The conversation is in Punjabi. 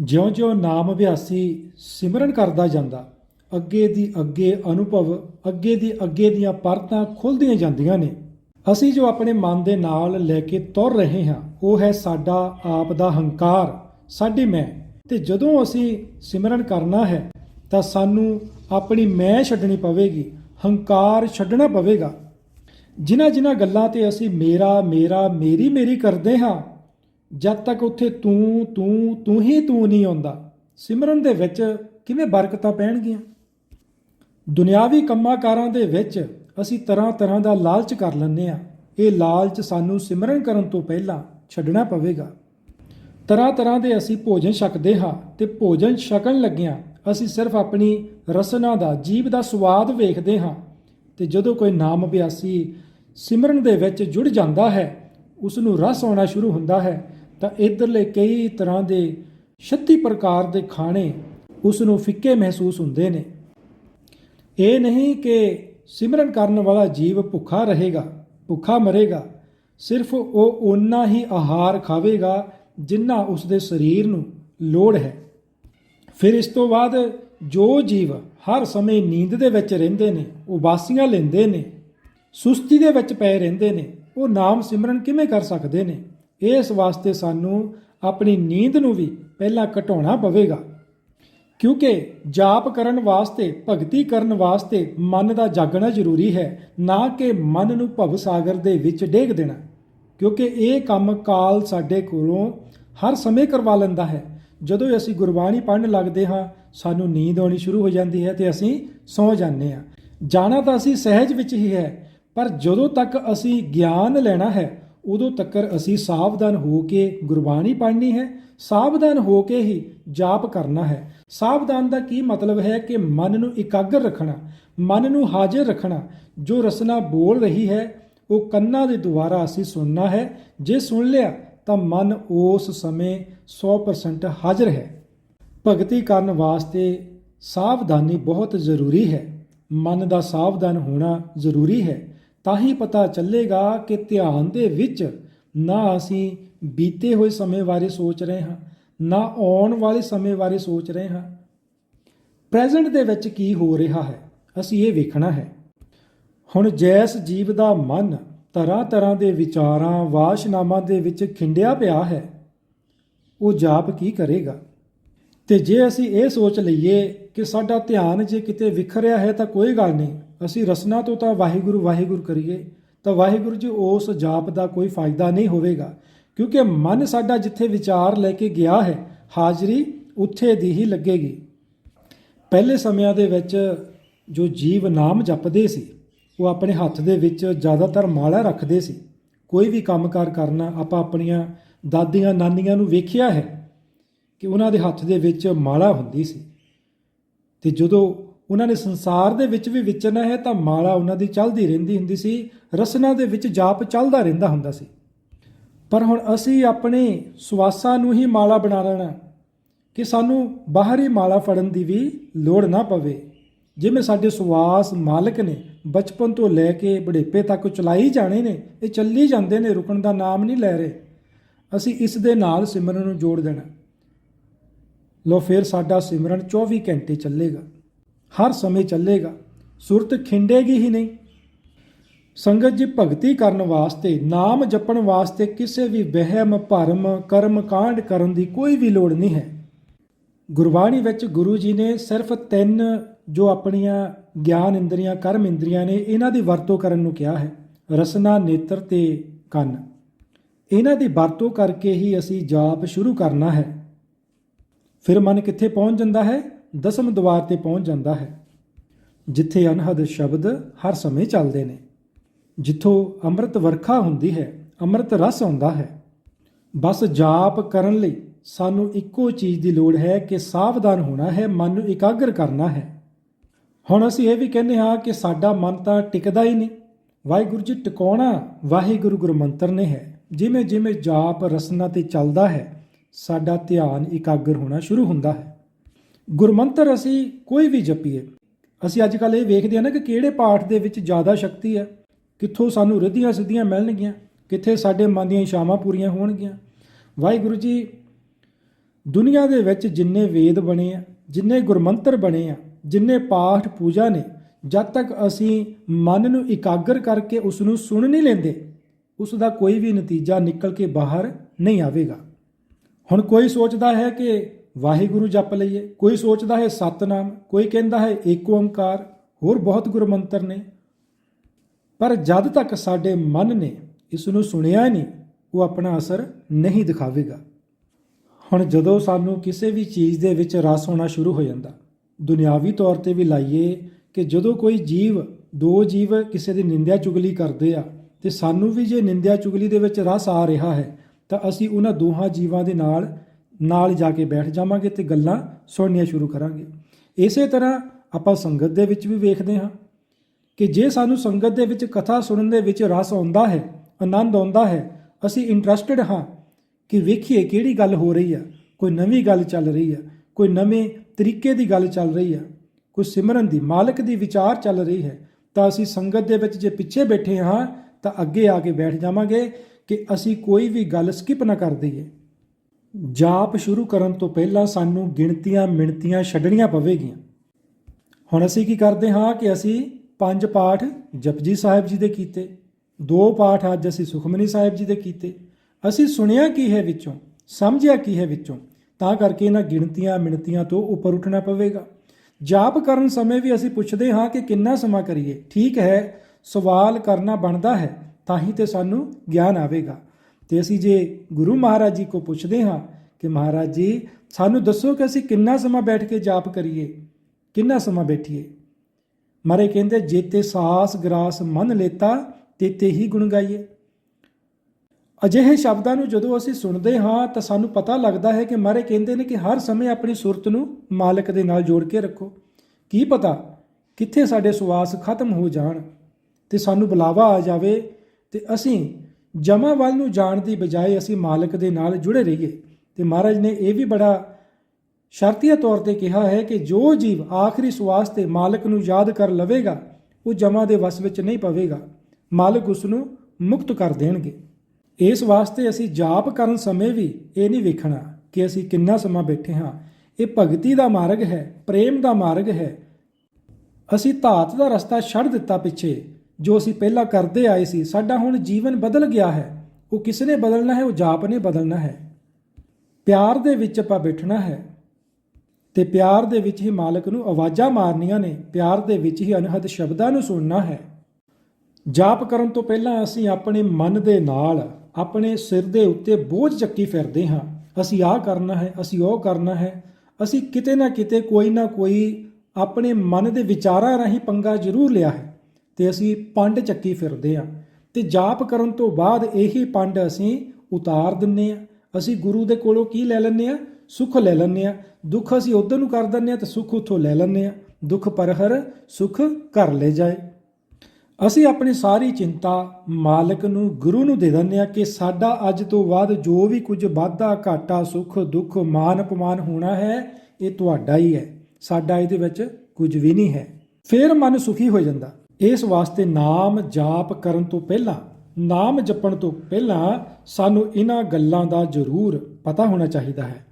ਜਿਉਂ-ਜਿਉਂ ਨਾਮ ਅਭਿਆਸੀ ਸਿਮਰਨ ਕਰਦਾ ਜਾਂਦਾ, ਅੱਗੇ ਦੀ ਅੱਗੇ ਅਨੁਭਵ, ਅੱਗੇ ਦੀ ਅੱਗੇ ਦੀਆਂ ਪਰਤਾਂ ਖੁੱਲਦੀਆਂ ਜਾਂਦੀਆਂ ਨੇ। ਅਸੀਂ ਜੋ ਆਪਣੇ ਮਨ ਦੇ ਨਾਲ ਲੈ ਕੇ ਤੁਰ ਰਹੇ ਹਾਂ, ਉਹ ਹੈ ਸਾਡਾ ਆਪ ਦਾ ਹੰਕਾਰ, ਸਾਡੀ ਮੈਂ। ਤੇ ਜਦੋਂ ਅਸੀਂ ਸਿਮਰਨ ਕਰਨਾ ਹੈ, ਤਾਂ ਸਾਨੂੰ ਆਪਣੀ ਮੈਂ ਛੱਡਣੀ ਪਵੇਗੀ, ਹੰਕਾਰ ਛੱਡਣਾ ਪਵੇਗਾ। ਜਿਨ੍ਹਾਂ ਜਿਨ੍ਹਾਂ ਗੱਲਾਂ ਤੇ ਅਸੀਂ ਮੇਰਾ ਮੇਰਾ ਮੇਰੀ ਮੇਰੀ ਕਰਦੇ ਹਾਂ ਜਦ ਤੱਕ ਉੱਥੇ ਤੂੰ ਤੂੰ ਤੂੰ ਹੀ ਤੂੰ ਨਹੀਂ ਆਉਂਦਾ, ਸਿਮਰਨ ਦੇ ਵਿੱਚ ਕਿਵੇਂ ਬਰਕਤਾਂ ਪੈਣਗੀਆਂ? ਦੁਨਿਆਵੀ ਕੰਮਾਂ-ਕਾਰਾਂ ਦੇ ਵਿੱਚ ਅਸੀਂ ਤਰ੍ਹਾਂ-ਤਰ੍ਹਾਂ ਦਾ ਲਾਲਚ ਕਰ ਲੈਂਦੇ ਆ ਇਹ ਲਾਲਚ ਸਾਨੂੰ ਸਿਮਰਨ ਕਰਨ ਤੋਂ ਪਹਿਲਾਂ ਛੱਡਣਾ ਪਵੇਗਾ। ਤਰ੍ਹਾਂ-ਤਰ੍ਹਾਂ ਦੇ ਅਸੀਂ ਭੋਜਨ ਛਕਦੇ ਹਾਂ ਤੇ ਭੋਜਨ ਛਕਣ ਲੱਗਿਆਂ ਅਸੀਂ ਸਿਰਫ ਆਪਣੀ ਰਸਨਾ ਦਾ ਜੀਵ ਦਾ ਸਵਾਦ ਵੇਖਦੇ ਹਾਂ ਤੇ ਜਦੋਂ ਕੋਈ ਨਾਮ ਅਭਿਆਸੀ ਸਿਮਰਨ ਦੇ ਵਿੱਚ ਜੁੜ ਜਾਂਦਾ ਹੈ ਉਸ ਨੂੰ ਰਸ ਆਉਣਾ ਸ਼ੁਰੂ ਹੁੰਦਾ ਹੈ ਤਾਂ ਇਧਰਲੇ ਕਈ ਤਰ੍ਹਾਂ ਦੇ 36 ਪ੍ਰਕਾਰ ਦੇ ਖਾਣੇ ਉਸ ਨੂੰ ਫਿੱਕੇ ਮਹਿਸੂਸ ਹੁੰਦੇ ਨੇ। ਇਹ ਨਹੀਂ ਕਿ ਸਿਮਰਨ ਕਰਨ ਵਾਲਾ ਜੀਵ ਭੁੱਖਾ ਰਹੇਗਾ, ਭੁੱਖਾ ਮਰੇਗਾ, ਸਿਰਫ ਉਹ ਓਨਾ ਹੀ ਆਹਾਰ ਖਾਵੇਗਾ ਜਿੰਨਾ ਉਸ ਦੇ ਸਰੀਰ ਨੂੰ ਲੋੜ ਹੈ। ਫਿਰ ਇਸ ਤੋਂ ਬਾਅਦ ਜੋ ਜੀਵ ਹਰ ਸਮੇਂ ਨੀਂਦ ਦੇ ਵਿੱਚ ਰਹਿੰਦੇ ਨੇ ਉਬਾਸੀਆਂ ਲੈਂਦੇ ਨੇ, ਸੁਸਤੀ ਦੇ ਵਿੱਚ ਪਏ ਰਹਿੰਦੇ ਨੇ, ਉਹ ਨਾਮ ਸਿਮਰਨ ਕਿਵੇਂ ਕਰ ਸਕਦੇ ਨੇ? ਇਸ ਵਾਸਤੇ ਸਾਨੂੰ ਆਪਣੀ ਨੀਂਦ ਨੂੰ ਵੀ ਪਹਿਲਾਂ ਘਟਾਉਣਾ ਪਵੇਗਾ। ਕਿਉਂਕਿ ਜਾਪ ਕਰਨ ਵਾਸਤੇ, ਭਗਤੀ ਕਰਨ ਵਾਸਤੇ ਮਨ ਦਾ ਜਾਗਣਾ ਜ਼ਰੂਰੀ ਹੈ, ਨਾ ਕਿ ਮਨ ਨੂੰ ਭਵ ਸਾਗਰ ਦੇ ਵਿੱਚ ਡੇਗ ਦੇਣਾ। ਕਿਉਂਕਿ ਇਹ ਕੰਮ ਕਾਲ ਸਾਡੇ ਕੋਲੋਂ ਹਰ ਸਮੇਂ ਕਰਵਾ ਲੈਂਦਾ ਹੈ। ਜਦੋਂ ਅਸੀਂ ਗੁਰਬਾਣੀ ਪੜ੍ਹਨ ਲੱਗਦੇ ਹਾਂ, ਸਾਨੂੰ ਨੀਂਦ ਆਉਣੀ ਸ਼ੁਰੂ ਹੋ ਜਾਂਦੀ ਹੈ ਤੇ ਅਸੀਂ ਸੌ ਜਾਂਦੇ ਹਾਂ। ਜਾਣਾ ਤਾਂ ਅਸੀਂ ਸਹਿਜ ਵਿੱਚ ਹੀ ਹੈ, ਪਰ ਜਦੋਂ ਤੱਕ ਅਸੀਂ ਗਿਆਨ ਲੈਣਾ ਹੈ ਉਦੋਂ ਤੱਕ ਅਸੀਂ ਸਾਵਧਾਨ ਹੋ ਕੇ ਗੁਰਬਾਣੀ ਪੜ੍ਹਨੀ ਹੈ। ਸਾਵਧਾਨ ਹੋ ਕੇ ਹੀ ਜਾਪ ਕਰਨਾ ਹੈ। ਸਾਵਧਾਨ ਦਾ ਕੀ ਮਤਲਬ ਹੈ ਕਿ ਮਨ ਨੂੰ ਇਕਾਗਰ ਰੱਖਣਾ, ਮਨ ਨੂੰ ਹਾਜ਼ਰ ਰੱਖਣਾ, ਜੋ ਰਸਨਾ ਬੋਲ ਰਹੀ ਹੈ, ਉਹ ਕੰਨਾਂ ਦੇ ਦੁਆਰਾ ਅਸੀਂ ਸੁਣਨਾ ਹੈ। ਜੇ ਸੁਣ ਲਿਆ, ਤਾਂ ਮਨ ਉਸ ਸਮੇਂ 100% ਹਾਜ਼ਰ ਹੈ। ਭਗਤੀ ਕਰਨ ਵਾਸਤੇ ਸਾਵਧਾਨੀ ਬਹੁਤ ਜ਼ਰੂਰੀ ਹੈ। ਮਨ ਦਾ ਸਾਵਧਾਨ ਹੋਣਾ ਜ਼ਰੂਰੀ ਹੈ। ਤਾਂ ਹੀ ਪਤਾ ਚੱਲੇਗਾ ਕਿ ਧਿਆਨ ਦੇ ਵਿੱਚ ਨਾ ਅਸੀਂ ਬੀਤੇ ਹੋਏ ਸਮੇਂ ਬਾਰੇ ਸੋਚ ਰਹੇ ਹਾਂ, ਨਾ ਆਉਣ ਵਾਲੇ ਸਮੇਂ ਬਾਰੇ ਸੋਚ ਰਹੇ ਹਾਂ। ਪ੍ਰੈਜ਼ੈਂਟ ਦੇ ਵਿੱਚ ਕੀ ਹੋ ਰਿਹਾ ਹੈ, ਅਸੀਂ ਇਹ ਵੇਖਣਾ ਹੈ। ਹੁਣ ਜੈਸ ਜੀਵ ਦਾ ਮਨ ਤਰ੍ਹਾਂ ਤਰ੍ਹਾਂ ਦੇ ਵਿਚਾਰਾਂ ਵਾਸ਼ਨਾਵਾਂ ਦੇ ਵਿੱਚ ਖਿੰਡਿਆ ਪਿਆ ਹੈ। ਉਹ ਜਾਪ ਕੀ ਕਰੇਗਾ? ਤੇ ਜੇ ਅਸੀਂ ਇਹ ਸੋਚ ਲਈਏ ਕਿ ਸਾਡਾ ਧਿਆਨ ਜੇ ਕਿਤੇ ਵਿਖਰਿਆ ਹੈ ਤਾਂ ਕੋਈ ਗੱਲ ਨਹੀਂ। ਅਸੀਂ ਰਸਨਾ ਤੋਂ ਤਾਂ ਵਾਹਿਗੁਰੂ ਵਾਹਿਗੁਰੂ ਕਰੀਏ, ਤਾਂ ਵਾਹਿਗੁਰੂ ਜੀ, ਉਸ ਜਾਪ ਦਾ ਕੋਈ ਫਾਇਦਾ ਨਹੀਂ ਹੋਵੇਗਾ, ਕਿਉਂਕਿ ਮਨ ਸਾਡਾ ਜਿੱਥੇ ਵਿਚਾਰ ਲੈ ਕੇ ਗਿਆ ਹੈ, ਹਾਜ਼ਰੀ ਉੱਥੇ ਦੀ ਹੀ ਲੱਗੇਗੀ। ਪਹਿਲੇ ਸਮਿਆਂ ਦੇ ਵਿੱਚ ਜੋ ਜੀਵ ਨਾਮ ਜਪਦੇ ਸੀ, ਉਹ ਆਪਣੇ ਹੱਥ ਦੇ ਵਿੱਚ ਜ਼ਿਆਦਾਤਰ ਮਾਲਾ ਰੱਖਦੇ ਸੀ। ਕੋਈ ਵੀ ਕੰਮਕਾਰ ਕਰਨਾ ਆਪਾਂ ਆਪਣੀਆਂ ਦਾਦੀਆਂ, ਨਾਨੀਆਂ ਨੂੰ ਵੇਖਿਆ ਹੈ ਕਿ ਉਹਨਾਂ ਦੇ ਹੱਥ ਦੇ ਵਿੱਚ ਮਾਲਾ ਹੁੰਦੀ ਸੀ। ਤੇ ਜਦੋਂ ਉਹਨਾਂ ਨੇ ਸੰਸਾਰ ਦੇ ਵਿੱਚ ਵੀ ਵਿਚਰਨਾ ਹੈ ਤਾਂ ਮਾਲਾ ਉਹਨਾਂ ਦੀ ਚੱਲਦੀ ਰਹਿੰਦੀ ਹੁੰਦੀ ਸੀ, ਰਸਨਾ ਦੇ ਵਿੱਚ ਜਾਪ ਚੱਲਦਾ ਰਹਿੰਦਾ ਹੁੰਦਾ ਸੀ। ਪਰ ਹੁਣ ਅਸੀਂ ਆਪਣੇ ਸਵਾਸਾਂ ਨੂੰ ਹੀ ਮਾਲਾ ਬਣਾ ਲੈਣਾ ਕਿ ਸਾਨੂੰ ਬਾਹਰੀ ਮਾਲਾ ਫੜਨ ਦੀ ਵੀ ਲੋੜ ਨਾ ਪਵੇ। ਜਿਵੇਂ ਸਾਡੇ ਸਵਾਸ ਮਾਲਕ ਨੇ ਬਚਪਨ ਤੋਂ ਲੈ ਕੇ ਬੁਢੇਪੇ ਤੱਕ ਚਲਾਈ ਜਾਣੇ ਨੇ, ਇਹ ਚੱਲੀ ਜਾਂਦੇ ਨੇ, ਰੁਕਣ ਦਾ ਨਾਮ ਨਹੀਂ ਲੈ ਰਹੇ। ਅਸੀਂ ਇਸ ਦੇ ਨਾਲ ਸਿਮਰਨ ਨੂੰ ਜੋੜ ਦੇਣਾ। ਲੋ ਫਿਰ ਸਾਡਾ ਸਿਮਰਨ 24 ਘੰਟੇ ਚੱਲੇਗਾ। ਹਰ ਸਮੇਂ ਚੱਲੇਗਾ। ਸੁਰਤ ਖਿੰਡੇਗੀ ਹੀ ਨਹੀਂ। ਸੰਗਤ ਜੀ ਭਗਤੀ ਕਰਨ ਵਾਸਤੇ, ਨਾਮ ਜਪਣ ਵਾਸਤੇ ਕਿਸੇ ਵੀ ਵਹਿਮ, ਭਰਮ, ਕਰਮ ਕਾਂਡ ਕਰਨ ਦੀ ਕੋਈ ਵੀ ਲੋੜ ਨਹੀਂ ਹੈ। ਗੁਰਬਾਣੀ ਵਿੱਚ ਗੁਰੂ ਜੀ ਨੇ ਸਿਰਫ ਤਿੰਨ ਜੋ ਆਪਣੀਆਂ ਗਿਆਨ ਇੰਦਰੀਆਂ, ਕਰਮ ਇੰਦਰੀਆਂ ਨੇ, ਇਹਨਾਂ ਦੀ ਵਰਤੋਂ ਕਰਨ ਨੂੰ ਕਿਹਾ ਹੈ। ਰਸਨਾ, ਨੇਤਰ ਤੇ ਕੰਨ। ਇਹਨਾਂ ਦੀ ਵਰਤੋਂ ਕਰਕੇ ਹੀ ਅਸੀਂ ਜਾਪ ਸ਼ੁਰੂ ਕਰਨਾ ਹੈ। ਫਿਰ ਮਨ ਕਿੱਥੇ ਪਹੁੰਚ ਜਾਂਦਾ ਹੈ? ਦਸਮ ਦਵਾਰ ਤੇ ਪਹੁੰਚ ਜਾਂਦਾ ਹੈ, ਜਿੱਥੇ ਅਨਹਦ ਸ਼ਬਦ ਹਰ ਸਮੇਂ ਚੱਲਦੇ ਨੇ। ਜਿੱਥੋਂ ਅੰਮ੍ਰਿਤ ਵਰਖਾ ਹੁੰਦੀ ਹੈ, ਅੰਮ੍ਰਿਤ ਰਸ ਆਉਂਦਾ ਹੈ। ਬਸ ਜਾਪ ਕਰਨ ਲਈ ਸਾਨੂੰ ਇੱਕੋ ਚੀਜ਼ ਦੀ ਲੋੜ ਹੈ ਕਿ ਸਾਵਧਾਨ ਹੋਣਾ ਹੈ, ਮਨ ਨੂੰ ਇਕਾਗਰ ਕਰਨਾ ਹੈ। ਹੁਣ ਅਸੀਂ ਇਹ ਵੀ ਕਹਿੰਦੇ ਹਾਂ ਕਿ ਸਾਡਾ ਮਨ ਤਾਂ ਟਿਕਦਾ ਹੀ ਨਹੀਂ। ਵਾਹਿਗੁਰੂ ਜੀ ਟਿਕਾਉਣਾ ਵਾਹਿਗੁਰੂ ਗੁਰਮੰਤਰ ਨੇ ਹੈ। ਜਿਵੇਂ ਜਿਵੇਂ ਜਾਪ ਰਸਨਾ ਤੇ ਚੱਲਦਾ ਹੈ, ਸਾਡਾ ਧਿਆਨ ਇਕਾਗਰ ਹੋਣਾ ਸ਼ੁਰੂ ਹੁੰਦਾ ਹੈ। ਗੁਰਮੰਤਰ ਅਸੀਂ ਕੋਈ ਵੀ ਜਪੀਏ, ਅਸੀਂ ਅੱਜ ਕੱਲ ਇਹ ਵੇਖਦੇ ਹਾਂ ਨਾ ਕਿ ਕਿਹੜੇ ਪਾਠ ਦੇ ਵਿੱਚ ਜ਼ਿਆਦਾ ਸ਼ਕਤੀ ਹੈ, ਕਿੱਥੋਂ ਸਾਨੂੰ ਰਿੱਧੀਆਂ ਸਿੱਧੀਆਂ ਮਿਲਣਗੀਆਂ, ਕਿੱਥੇ ਸਾਡੇ ਮਨ ਦੀਆਂ ਇਸ਼ਾਵਾਂ ਪੂਰੀਆਂ ਹੋਣਗੀਆਂ। ਵਾਹਿਗੁਰੂ ਜੀ, ਦੁਨੀਆ ਦੇ ਵਿੱਚ ਜਿੰਨੇ ਵੇਦ ਬਣੇ ਆ, ਜਿੰਨੇ ਗੁਰਮੰਤਰ ਬਣੇ ਆ, ਜਿੰਨੇ ਪਾਠ ਪੂਜਾ ਨੇ, ਜਦ ਤੱਕ ਅਸੀਂ ਮਨ ਨੂੰ ਇਕਾਗਰ ਕਰਕੇ ਉਸ ਨੂੰ ਸੁਣ ਨਹੀਂ ਲੈਂਦੇ ਉਸ ਦਾ ਕੋਈ ਵੀ ਨਤੀਜਾ ਨਿਕਲ ਕੇ ਬਾਹਰ ਨਹੀਂ ਆਵੇਗਾ। ਹੁਣ ਕੋਈ ਸੋਚਦਾ ਹੈ ਕਿ ਵਾਹਿਗੁਰੂ ਜਪ ਲਈਏ। ਕੋਈ ਸੋਚਦਾ ਹੈ ਸਤਨਾਮ, ਕੋਈ ਕਹਿੰਦਾ ਹੈ ਏਕ ਓੰਕਾਰ, ਹੋਰ ਬਹੁਤ ਗੁਰਮੰਤਰ ਨੇ। ਪਰ ਜਦ ਤੱਕ ਸਾਡੇ ਮਨ ਨੇ ਇਸ ਨੂੰ ਸੁਣਿਆ ਨਹੀਂ, ਉਹ ਆਪਣਾ ਅਸਰ ਨਹੀਂ ਦਿਖਾਵੇਗਾ। ਹੁਣ ਜਦੋਂ ਸਾਨੂੰ ਕਿਸੇ ਵੀ ਚੀਜ਼ ਦੇ ਵਿੱਚ ਰਸ ਹੋਣਾ ਸ਼ੁਰੂ ਹੋ ਜਾਂਦਾ, ਦੁਨਿਆਵੀ ਤੌਰ ਤੇ ਵੀ ਲਾਈਏ ਕਿ ਜਦੋਂ ਕੋਈ ਜੀਵ, ਦੋ ਜੀਵ ਕਿਸੇ ਦੀ ਨਿੰਦਿਆ ਚੁਗਲੀ ਕਰਦੇ ਆ, ਤੇ ਸਾਨੂੰ ਵੀ ਜੇ ਨਿੰਦਿਆ ਚੁਗਲੀ ਦੇ ਵਿੱਚ ਰਸ ਆ ਰਿਹਾ ਹੈ, ਤਾਂ ਅਸੀਂ ਉਹਨਾਂ ਦੋਹਾਂ ਜੀਵਾਂ ਦੇ ਨਾਲ ਨਾਲ ਜਾ ਕੇ ਬੈਠ ਜਾਵਾਂਗੇ ਤੇ ਗੱਲਾਂ ਸੁਣਨੀਆਂ ਸ਼ੁਰੂ ਕਰਾਂਗੇ। ਇਸੇ ਤਰ੍ਹਾਂ ਆਪਾਂ ਸੰਗਤ ਦੇ ਵਿੱਚ ਵੀ ਵੇਖਦੇ ਹਾਂ ਕਿ ਜੇ ਸਾਨੂੰ ਸੰਗਤ ਦੇ ਵਿੱਚ ਕਥਾ ਸੁਣਨ ਦੇ ਵਿੱਚ ਰਸ ਆਉਂਦਾ ਹੈ, ਆਨੰਦ ਆਉਂਦਾ ਹੈ, ਅਸੀਂ ਇੰਟਰਸਟਿਡ ਹਾਂ ਕਿ ਵੇਖੀਏ ਕਿਹੜੀ ਗੱਲ ਹੋ ਰਹੀ ਆ, ਕੋਈ ਨਵੀਂ ਗੱਲ ਚੱਲ ਰਹੀ ਆ, ਕੋਈ ਨਵੇਂ ਤਰੀਕੇ ਦੀ ਗੱਲ ਚੱਲ ਰਹੀ ਆ, ਕੋਈ ਸਿਮਰਨ ਦੀ, ਮਾਲਕ ਦੀ ਵਿਚਾਰ ਚੱਲ ਰਹੀ ਹੈ, ਤਾਂ ਅਸੀਂ ਸੰਗਤ ਦੇ ਵਿੱਚ ਜੇ ਪਿੱਛੇ ਬੈਠੇ ਹਾਂ ਤਾਂ ਅੱਗੇ ਆ ਕੇ ਬੈਠ ਜਾਵਾਂਗੇ ਕਿ ਅਸੀਂ ਕੋਈ ਵੀ ਗੱਲ ਸਕਿਪ ਨਾ ਕਰ ਦਈਏ। ਜਾਪ ਸ਼ੁਰੂ ਕਰਨ ਤੋਂ ਪਹਿਲਾਂ ਸਾਨੂੰ ਗਿਣਤੀਆਂ ਮਿਣਤੀਆਂ ਛੱਡਣੀਆਂ ਪਵੇਗੀਆਂ। ਹੁਣ ਅਸੀਂ ਕੀ ਕਰਦੇ ਹਾਂ ਕਿ ਅਸੀਂ ਪੰਜ ਪਾਠ ਜਪਜੀ ਸਾਹਿਬ ਜੀ ਦੇ ਕੀਤੇ, ਦੋ ਪਾਠ ਅੱਜ ਅਸੀਂ ਸੁਖਮਨੀ ਸਾਹਿਬ ਜੀ ਦੇ ਕੀਤੇ। ਅਸੀਂ ਸੁਣਿਆ ਕੀ ਹੈ ਵਿੱਚੋਂ, ਸਮਝਿਆ ਕੀ ਹੈ ਵਿੱਚੋਂ, ਤਾਂ ਕਰਕੇ ਇਹਨਾਂ ਗਿਣਤੀਆਂ ਮਿਣਤੀਆਂ ਤੋਂ ਉੱਪਰ ਉੱਠਣਾ ਪਵੇਗਾ। ਜਾਪ ਕਰਨ ਸਮੇਂ ਵੀ ਅਸੀਂ ਪੁੱਛਦੇ ਹਾਂ ਕਿ ਕਿੰਨਾ ਸਮਾਂ ਕਰੀਏ। ਠੀਕ ਹੈ, ਸਵਾਲ ਕਰਨਾ ਬਣਦਾ ਹੈ, ਤਾਂ ਹੀ ਤੇ ਸਾਨੂੰ ਗਿਆਨ ਆਵੇਗਾ। ਤੇ ਅਸੀਂ ਜੇ ਗੁਰੂ ਮਹਾਰਾਜ ਜੀ ਕੋ ਪੁੱਛਦੇ ਹਾਂ ਕਿ ਮਹਾਰਾਜ ਜੀ, ਸਾਨੂੰ ਦੱਸੋ ਕਿ ਅਸੀਂ ਕਿੰਨਾ ਸਮਾਂ ਬੈਠ ਕੇ ਜਾਪ ਕਰੀਏ? ਕਿੰਨਾ ਸਮਾਂ ਬੈਠੀਏ? ਮਾਰੇ ਕਹਿੰਦੇ ਜੇਤੇ ਸਾਸ ਗਰਾਸ ਮਨ ਲੇਤਾ ਤੇਤੇ ਹੀ ਗੁਣ ਗਾਈਏ। ਅਜਿਹੇ ਸ਼ਬਦਾਂ ਨੂੰ ਜਦੋਂ ਅਸੀਂ ਸੁਣਦੇ ਹਾਂ, ਤਾਂ ਸਾਨੂੰ ਪਤਾ ਲੱਗਦਾ ਹੈ ਕਿ ਮਾਰੇ ਕਹਿੰਦੇ ਨੇ ਕਿ ਹਰ ਸਮੇਂ ਆਪਣੀ ਸੁਰਤ ਨੂੰ ਮਾਲਕ ਦੇ ਨਾਲ ਜੋੜ ਕੇ ਰੱਖੋ। ਕੀ ਪਤਾ ਕਿੱਥੇ ਸਾਡੇ ਸੁਆਸ ਖਤਮ ਹੋ ਜਾਣ ਤੇ ਸਾਨੂੰ ਬੁਲਾਵਾ ਆ ਜਾਵੇ ਤੇ ਅਸੀਂ ਜਮਾ ਵੱਲ ਨੂੰ ਜਾਣ ਦੀ ਬਜਾਏ ਅਸੀਂ ਮਾਲਕ ਦੇ ਨਾਲ ਜੁੜੇ ਰਹੀਏ। ਤੇ ਮਹਾਰਾਜ ਨੇ ਇਹ ਵੀ ਬੜਾ ਸ਼ਰਤੀਆ ਤੌਰ ਤੇ ਕਿਹਾ ਹੈ ਕਿ ਜੋ ਜੀਵ ਆਖਰੀ ਸਵਾਸ ਤੇ ਮਾਲਕ ਨੂੰ ਯਾਦ ਕਰ ਲਵੇਗਾ, ਉਹ ਜਮਾ ਦੇ ਵਸ ਵਿੱਚ ਨਹੀਂ ਪਵੇਗਾ। ਮਾਲਕ ਉਸ ਨੂੰ ਮੁਕਤ ਕਰ ਦੇਣਗੇ। ਇਸ ਵਾਸਤੇ ਅਸੀਂ ਜਾਪ ਕਰਨ ਸਮੇਂ ਵੀ ਇਹ ਨਹੀਂ ਵੇਖਣਾ ਕਿ ਅਸੀਂ ਕਿੰਨਾ ਸਮਾਂ ਬੈਠੇ ਹਾਂ। ਇਹ ਭਗਤੀ ਦਾ ਮਾਰਗ ਹੈ, ਪ੍ਰੇਮ ਦਾ ਮਾਰਗ ਹੈ। ਅਸੀਂ ਧਾਤ ਦਾ ਰਸਤਾ ਛੱਡ ਦਿੱਤਾ ਪਿੱਛੇ। ਜੋ ਅਸੀਂ ਪਹਿਲਾਂ ਕਰਦੇ ਆਏ ਸੀ, ਸਾਡਾ ਹੁਣ ਜੀਵਨ ਬਦਲ ਗਿਆ ਹੈ। ਉਹ ਕਿਸ ਨੇ ਬਦਲਣਾ ਹੈ? ਉਹ ਜਾਪ ਨੇ ਬਦਲਣਾ ਹੈ। ਪਿਆਰ ਦੇ ਵਿੱਚ ਆਪਾਂ ਬੈਠਣਾ ਹੈ ਤੇ ਪਿਆਰ ਦੇ ਵਿੱਚ ਹੀ ਮਾਲਕ ਨੂੰ ਆਵਾਜ਼ਾਂ ਮਾਰਨੀਆਂ ਨੇ। ਪਿਆਰ ਦੇ ਵਿੱਚ ਹੀ ਅਨਹਦ ਸ਼ਬਦਾਂ ਨੂੰ ਸੁਣਨਾ ਹੈ। ਜਾਪ ਕਰਨ ਤੋਂ ਪਹਿਲਾਂ ਅਸੀਂ ਆਪਣੇ ਮਨ ਦੇ ਨਾਲ, ਆਪਣੇ ਸਿਰ ਦੇ ਉੱਤੇ ਬੋਝ ਚੱਕੀ ਫਿਰਦੇ ਹਾਂ। ਅਸੀਂ ਆਹ ਕਰਨਾ ਹੈ, ਅਸੀਂ ਉਹ ਕਰਨਾ ਹੈ। ਅਸੀਂ ਕਿਤੇ ਨਾ ਕਿਤੇ ਕੋਈ ਨਾ ਕੋਈ ਆਪਣੇ ਮਨ ਦੇ ਵਿਚਾਰਾਂ ਰਾਹੀਂ ਪੰਗਾ ਜ਼ਰੂਰ ਲਿਆ ਹੈ। ਤੇ ਅਸੀਂ ਪੰਡ ਚੱਕੀ ਫਿਰਦੇ ਹਾਂ। ਤੇ ਜਾਪ ਕਰਨ ਤੋਂ ਬਾਅਦ ਇਹੀ ਪੰਡ ਅਸੀਂ ਉਤਾਰ ਦਿੰਨੇ ਆ ਅਸੀਂ ਗੁਰੂ ਦੇ ਕੋਲੋਂ ਕੀ ਲੈ ਲੈਂਦੇ ਆ ਸੁੱਖ ਲੈ ਲੈਂਦੇ ਆ ਦੁੱਖ ਅਸੀਂ ਉਧਰ ਨੂੰ ਕਰ ਦਿੰਦੇ ਆ ਤੇ ਸੁੱਖ ਉੱਥੋਂ ਲੈ ਲੈਂਦੇ ਆ ਦੁੱਖ ਪਰਹਰ, ਸੁੱਖ ਘਰ ਲੈ ਜਾਏ। ਅਸੀਂ ਆਪਣੀ ਸਾਰੀ ਚਿੰਤਾ ਮਾਲਕ ਨੂੰ, ਗੁਰੂ ਨੂੰ ਦੇ ਦਿੰਦੇ ਆ ਕਿ ਸਾਡਾ ਅੱਜ ਤੋਂ ਬਾਅਦ ਜੋ ਵੀ ਕੁਝ ਵਾਧਾ, ਘਾਟਾ, ਸੁੱਖ, ਦੁੱਖ, ਮਾਨ ਅਪਮਾਨ ਹੋਣਾ ਹੈ, ਇਹ ਤੁਹਾਡਾ ਹੀ ਹੈ। ਸਾਡਾ ਇਹਦੇ ਵਿੱਚ ਕੁਝ ਵੀ ਨਹੀਂ ਹੈ। ਫਿਰ ਮਨ ਸੁਖੀ ਹੋ ਜਾਂਦਾ। ਇਸ ਵਾਸਤੇ ਨਾਮ ਜਾਪ ਕਰਨ ਤੋਂ ਪਹਿਲਾਂ, ਨਾਮ ਜਪਣ ਤੋਂ ਪਹਿਲਾਂ ਸਾਨੂੰ ਇਹਨਾਂ ਗੱਲਾਂ ਦਾ ਜ਼ਰੂਰ ਪਤਾ ਹੋਣਾ ਚਾਹੀਦਾ ਹੈ।